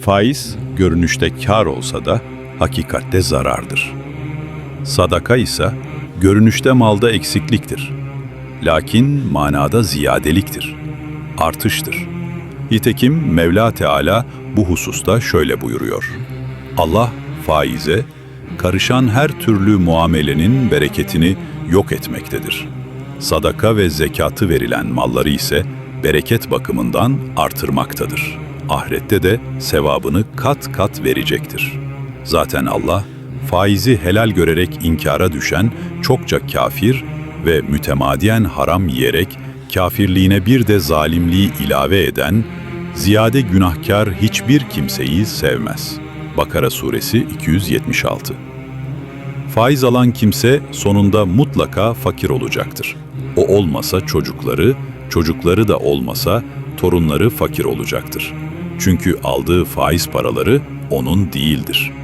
Faiz görünüşte kar olsa da hakikatte zarardır. Sadaka ise görünüşte malda eksikliktir. Lakin manada ziyadeliktir. Artıştır. Nitekim Mevla Teala bu hususta şöyle buyuruyor. Allah faize, karışan her türlü muamelenin bereketini yok etmektedir. Sadaka ve zekatı verilen malları ise bereket bakımından artırmaktadır. Ahirette de sevabını kat kat verecektir. Zaten Allah, faizi helal görerek inkara düşen çokça kafir ve mütemadiyen haram yiyerek kafirliğine bir de zalimliği ilave eden, ziyade günahkar hiçbir kimseyi sevmez. Bakara suresi 276 Faiz alan kimse sonunda mutlaka fakir olacaktır. O olmasa çocukları, çocukları da olmasa torunları fakir olacaktır. Çünkü aldığı faiz paraları onun değildir.''